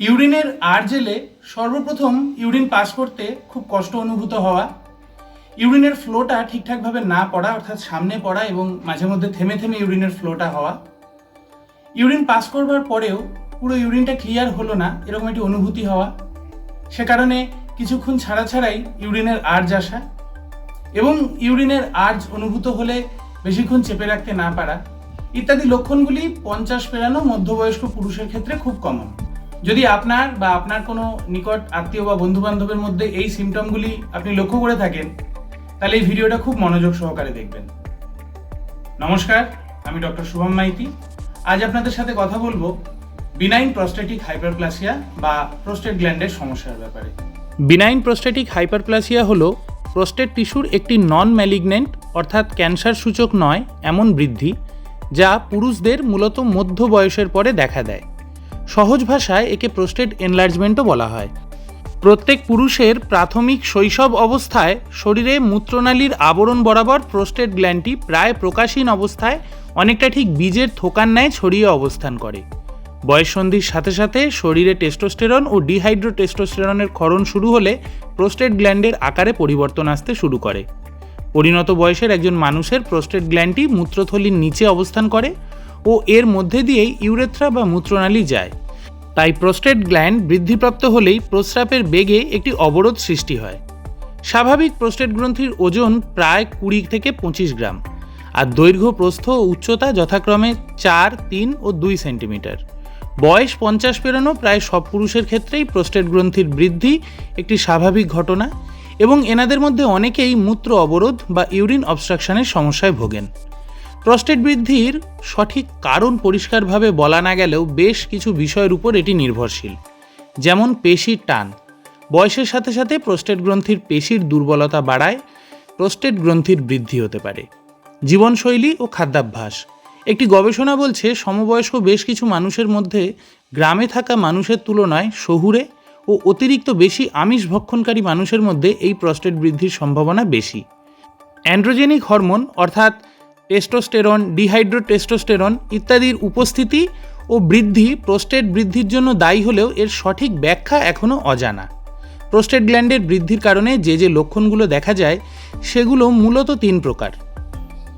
ইউরিনের আর জেলে সর্বপ্রথম urine pass করতে খুব কষ্ট অনুভূত হওয়া, ইউরিনের ফ্লোটা ঠিকঠাকভাবে না পড়া, অর্থাৎ সামনে পড়া এবং মাঝে মধ্যে থেমে থেমে ইউরিনের ফ্লোটা হওয়া। ইউরিন পাস করবার পরেও পুরো ইউরিনটা ক্লিয়ার হলো না, এরকম একটি অনুভূতি হওয়া। সে কারণে কিছুক্ষণ ছাড়া ছাড়াই ইউরিনের আর্জ আসা এবং ইউরিনের আর্জ অনুভূত হলে বেশিক্ষণ চেপে রাখতে না পারা ইত্যাদি লক্ষণগুলি পঞ্চাশ পেরানো মধ্যবয়স্ক পুরুষের ক্ষেত্রে খুব কমন যদি আপনার বা আপনার কোনো নিকট আত্মীয় বা বন্ধু বান্ধবের মধ্যে এই সিমটমগুলি আপনি লক্ষ্য করে থাকেন, তাহলে এই ভিডিওটা খুব মনোযোগ সহকারে দেখবেন। নমস্কার, আমি ডক্টর শুভম মাইতি। আজ আপনাদের সাথে কথা বলব বিনাইন প্রস্টেটিক হাইপারপ্লাসিয়া বা প্রোস্টেট গ্ল্যান্ডের সমস্যার ব্যাপারে। বিনাইন প্রস্টেটিক হাইপারপ্লাসিয়া হলো প্রোস্টেট টিস্যুর একটি নন ম্যালিগনেন্ট অর্থাৎ ক্যান্সার সূচক নয়, এমন বৃদ্ধি যা পুরুষদের মূলত মধ্য বয়সের পরে দেখা দেয়। সহজ ভাষায় একে প্রোস্টেট এনলার্জমেন্টও বলা হয়। প্রত্যেক পুরুষের প্রাথমিক শৈশব অবস্থায় শরীরে মূত্রনালীর আবরণ বরাবর প্রোস্টেট গ্ল্যান্ডটি প্রায় প্রকাশীন অবস্থায় অনেকটা ঠিক বীজের থোকার ন্যায় ছড়িয়ে অবস্থান করে। বয়ঃসন্ধির সাথে সাথে শরীরে টেস্টোস্টেরন ও ডিহাইড্রো টেস্টোস্টেরনের ক্ষরণ শুরু হলে প্রোস্টেট গ্ল্যান্ডের আকারে পরিবর্তন আসতে শুরু করে। পরিণত বয়সের একজন মানুষের প্রোস্টেট গ্ল্যান্ডটি মূত্রথলির নিচে অবস্থান করে ও এর মধ্যে দিয়েই ইউরেথ্রা বা মূত্রনালী যায়। তাই প্রোস্টেট গ্ল্যান্ড বৃদ্ধিপ্রাপ্ত হলেই প্রস্রাবের বেগে একটি অবরোধ সৃষ্টি হয়। স্বাভাবিক প্রোস্টেট গ্রন্থির ওজন প্রায় কুড়ি থেকে পঁচিশ গ্রাম আর দৈর্ঘ্য, প্রস্থ ও উচ্চতা যথাক্রমে চার, তিন ও দুই সেন্টিমিটার। বয়স পঞ্চাশ পেরোনো প্রায় সব পুরুষের ক্ষেত্রেই প্রোস্টেট গ্রন্থির বৃদ্ধি একটি স্বাভাবিক ঘটনা এবং এনাদের মধ্যে অনেকেই মূত্র অবরোধ বা ইউরিন অবস্ট্রাকশনের সমস্যায় ভোগেন। প্রস্টেট বৃদ্ধির সঠিক কারণ পরিষ্কারভাবে বলা না গেলেও বেশ কিছু বিষয়ের উপর এটি নির্ভরশীল। যেমন পেশির টান। বয়সের সাথে সাথে প্রস্টেট গ্রন্থির পেশির দুর্বলতা বাড়ায়, প্রস্টেট গ্রন্থির বৃদ্ধি হতে পারে। জীবনশৈলী ও খাদ্যাভ্যাস। একটি গবেষণা বলছে, সমবয়স্ক বেশ কিছু মানুষের মধ্যে গ্রামে থাকা মানুষের তুলনায় শহুরে ও অতিরিক্ত বেশি আমিষ ভক্ষণকারী মানুষের মধ্যে এই প্রস্টেট বৃদ্ধির সম্ভাবনা বেশি। অ্যান্ড্রোজেনিক হরমোন, অর্থাৎ টেস্টোস্টেরন ডিহাইড্রো টেস্টোস্টেরন ইত্যাদির উপস্থিতি ও বৃদ্ধি প্রোস্টেট বৃদ্ধির জন্য দায়ী হলেও এর সঠিক ব্যাখ্যা এখনও অজানা। প্রোস্টেট গ্ল্যান্ডের বৃদ্ধির কারণে যে যে লক্ষণগুলো দেখা যায়, সেগুলো মূলত তিন প্রকার।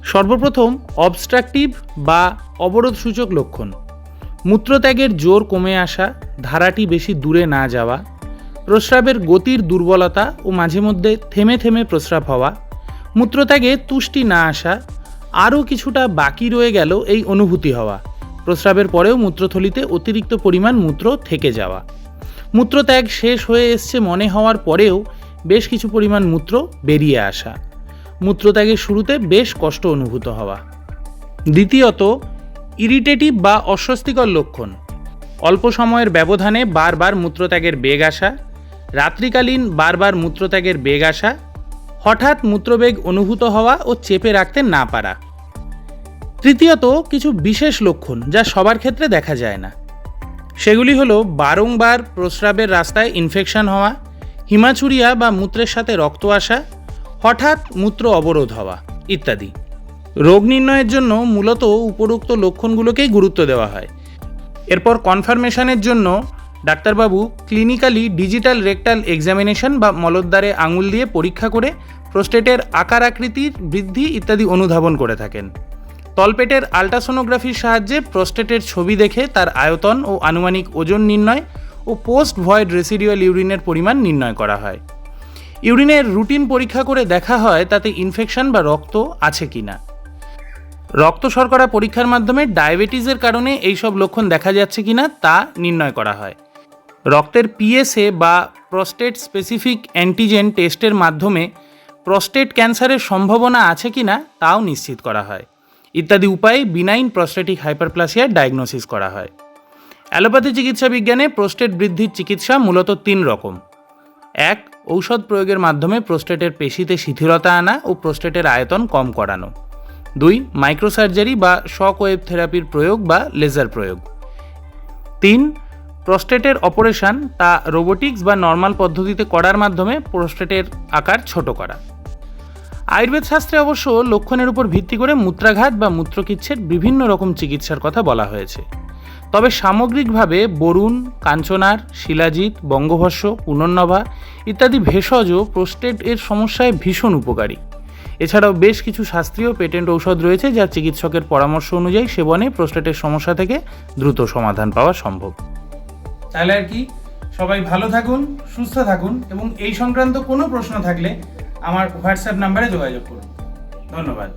সর্বপ্রথম, অবস্ট্রাকটিভ বা অবরোধসূচক লক্ষণ। মূত্রত্যাগের জোর কমে আসা, ধারাটি বেশি দূরে না যাওয়া, প্রস্রাবের গতির দুর্বলতা ও মাঝে মধ্যে থেমে থেমে প্রস্রাব হওয়া, মূত্রত্যাগে তুষ্টি না আসা আরও কিছুটা বাকি রয়ে গেল এই অনুভূতি হওয়া। প্রস্রাবের পরেও মূত্রথলিতে অতিরিক্ত পরিমাণ মূত্র থেকে যাওয়া। মূত্রত্যাগ শেষ হয়ে এসছে মনে হওয়ার পরেও বেশ কিছু পরিমাণ মূত্র বেরিয়ে আসা। মূত্রত্যাগের শুরুতে বেশ কষ্ট অনুভূত হওয়া। দ্বিতীয়ত, ইরিটেটিভ বা অস্বস্তিকর লক্ষণ। অল্প সময়ের ব্যবধানে বারবার মূত্রত্যাগের বেগ আসা। রাত্রিকালীন বারবার মূত্রত্যাগের বেগ আসা। হঠাৎ মূত্রবেগ অনুভূত হওয়া ও চেপে রাখতে না পারা। তৃতীয়ত, কিছু বিশেষ লক্ষণ যা সবার ক্ষেত্রে দেখা যায় না। সেগুলি হলো বারংবার প্রস্রাবের রাস্তায় ইনফেকশন হওয়া, হিমাচুরিয়া বা মূত্রের সাথে রক্ত আসা, হঠাৎ মূত্র অবরোধ হওয়া ইত্যাদি। রোগ নির্ণয়ের জন্য মূলত উপরোক্ত লক্ষণগুলোকেই গুরুত্ব দেওয়া হয়। এরপর কনফার্মেশনের জন্য ডাক্তারবাবু ক্লিনিক্যালি ডিজিটাল রেকটাল এক্সামিনেশন বা মলদ্বারে আঙুল দিয়ে পরীক্ষা করে প্রোস্টেটের আকার আকৃতির বৃদ্ধি ইত্যাদি অনুধাবন করে থাকেন। তলপেটের আল্ট্রাসোনোগ্রাফির সাহায্যে প্রোস্টেটের ছবি দেখে তার আয়তন ও আনুমানিক ওজন নির্ণয় ও পোস্ট ভয়েড রেসিডিউয়াল ইউরিনের পরিমাণ নির্ণয় করা হয়। ইউরিনের রুটিন পরীক্ষা করে দেখা হয় তাতে ইনফেকশন বা রক্ত আছে কি না রক্ত শর্করা পরীক্ষার মাধ্যমে ডায়াবেটিসের কারণে এইসব লক্ষণ দেখা যাচ্ছে কিনা তা নির্ণয় করা হয়। রক্তের পিএসএ বা প্রস্টেট স্পেসিফিক অ্যান্টিজেন টেস্টের মাধ্যমে প্রস্টেট ক্যান্সারের সম্ভাবনা আছে কি না তাও নিশ্চিত করা হয়। ইত্যাদি উপায়ে বিনাইন প্রস্টেটিক হাইপারপ্লাসিয়ার ডায়াগনোসিস করা হয়। অ্যালোপ্যাথি চিকিৎসা বিজ্ঞানে প্রস্টেট বৃদ্ধির চিকিৎসা মূলত তিন রকম। এক, ঔষধ প্রয়োগের মাধ্যমে প্রোস্টেটের পেশিতে শিথিলতা আনা ও প্রোস্টেটের আয়তন কম করানো। দুই মাইক্রোসার্জারি বা শক ওয়েভ থেরাপির প্রয়োগ বা লেজার প্রয়োগ। তিন প্রোস্টেটের অপারেশন তা রোবোটিক্স বা নর্মাল পদ্ধতিতে করার মাধ্যমে প্রোস্টেটের আকার ছোট করা। আয়ুর্বেদ শাস্ত্রে অবশ্য লক্ষণের উপর ভিত্তি করে মূত্রাঘাত বা মূত্রকিচ্ছের বিভিন্ন রকম চিকিৎসার কথা বলা হয়েছে। তবে সামগ্রিকভাবে বরুণ, কাঞ্চনার, শিলাজিৎ, বঙ্গভস্য, পুনর্নভা ইত্যাদি ভেষজ প্রোস্টেট এর সমস্যায় ভীষণ উপকারী। এছাড়াও বেশ কিছু শাস্ত্রীয় পেটেন্ট ঔষধ রয়েছে যা চিকিৎসকের পরামর্শ অনুযায়ী সেবনে প্রোস্টেটের সমস্যা থেকে দ্রুত সমাধান পাওয়া সম্ভব। তাহলে আর কি, সবাই ভালো থাকুন, সুস্থ থাকুন এবং এই সংক্রান্ত কোনো প্রশ্ন থাকলে আমার হোয়াটসঅ্যাপ নাম্বারে যোগাযোগ করুন। ধন্যবাদ।